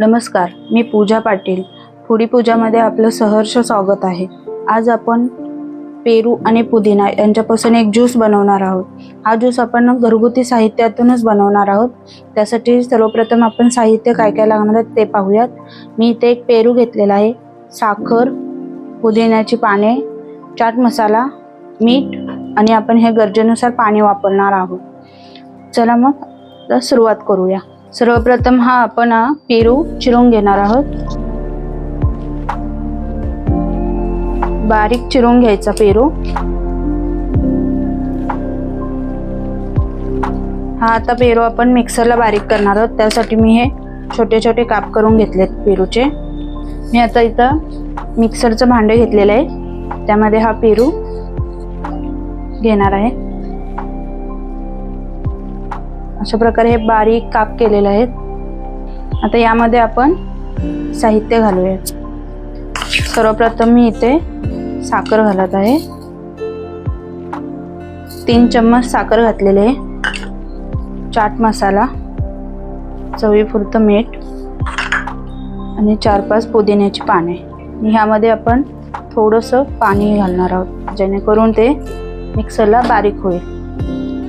नमस्कार मी पूजा पाटील. फुडी पूजामध्ये आपलं सहर्ष स्वागत आहे. आज आपण पेरू आणि पुदिना यांच्यापासून एक ज्यूस बनवणार आहोत. हा ज्यूस आपण घरगुती साहित्यातूनच बनवणार आहोत. त्यासाठी सर्वप्रथम आपण साहित्य काय काय लागणार आहे ते पाहूयात. मी इथे एक पेरू घेतलेला आहे. साखर पुदिन्याची पाने चाट मसाला मीठ आणि आपण हे गरजेनुसार पाणी वापरणार आहोत. चला मग सुरुवात करूया. सर्वप्रथम हा आपण हा पेरू चिरून घेणार आहोत. बारीक चिरून घ्यायचा पेरू. हा आता पेरू आपण मिक्सरला बारीक करणार आहोत. त्यासाठी मी हे छोटे छोटे काप करून घेतलेत पेरूचे. मी आता इथं मिक्सरचं भांडं घेतलेलं आहे. त्यामध्ये हा पेरू घेणार आहे. अशा प्रकारे हे बारीक काप केलेले आहेत. आता यामध्ये आपण साहित्य घालूयात. सर्वप्रथम मी इथे साखर घालत आहे. तीन चम्मच साखर घातलेले आहे. चाट मसाला चवीपुरतं मीठ आणि चार पाच पुदिन्याची पाने. ह्यामध्ये आपण थोडंसं पाणी घालणार आहोत जेणेकरून ते मिक्सरला बारीक होईल.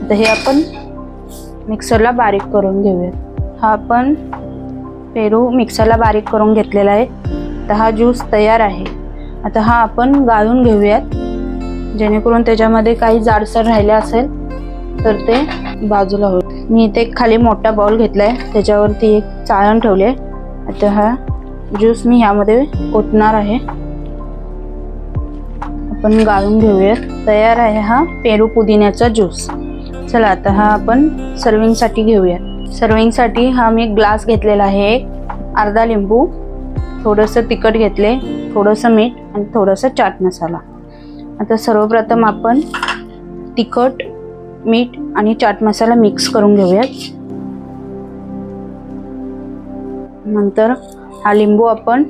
तर हे आपण मिक्सरला बारीक करून घेऊयात. हा आपण पेरू मिक्सरला बारीक करून घेतलेला आहे. तर हा ज्यूस तयार आहे. आता हा आपण गाळून घेऊयात. जेणेकरून त्याच्यामध्ये काही जाडसर राहिले असेल तर ते बाजूला होईल. मी इथे एक खाली मोठा बाउल घेतला आहे त्याच्यावरती एक चाळण ठेवली आहे. आता हा ज्यूस मी ह्यामध्ये ओतणार आहे. आपण गाळून घेऊयात. तयार आहे हा पेरू पुदिन्याचा ज्यूस. चला आता हा आपण सर्विंगसाठी घेऊयात सर्विंगसाठी हा मी ग्लास घेतलेला आहे एक अर्धा लिंबू थोडंसं तिखट घेतले थोडंसं मीठ आणि थोडंसं चाट मसाला. आता सर्वप्रथम आपण तिखट मीठ आणि चाट मसाला मिक्स करून घेऊयात. नंतर हा लिंबू आपण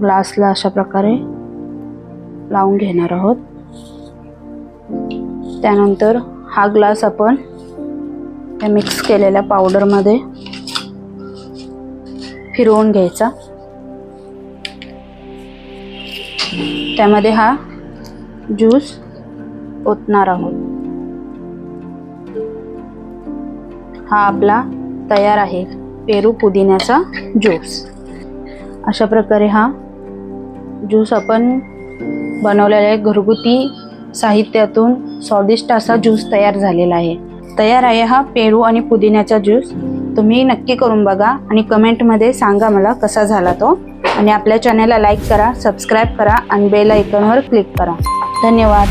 ग्लासला अशा प्रकारे लावून घेणार आहोत. त्यानंतर हा ग्लास आपण त्या मिक्स केलेल्या पावडरमध्ये फिरवून घ्यायचा. त्यामध्ये हा ज्यूस ओतणार आहोत. हा आपला तयार आहे पेरू पुदिन्याचा ज्यूस अशा प्रकारे हा ज्यूस आपण बनवलेला आहे घरगुती साहित्यातून स्वादिष्ट असा ज्यूस तयार झालेला आहे. तयार आहे हा पेरू आणि पुदिन्याचा ज्यूस. तुम्ही नक्की करून बघा आणि कमेंटमध्ये सांगा मला कसा झाला तो. आणि आपल्या चॅनलला लाईक करा सबस्क्राईब करा आणि बेल आयकॉनवर क्लिक करा. धन्यवाद.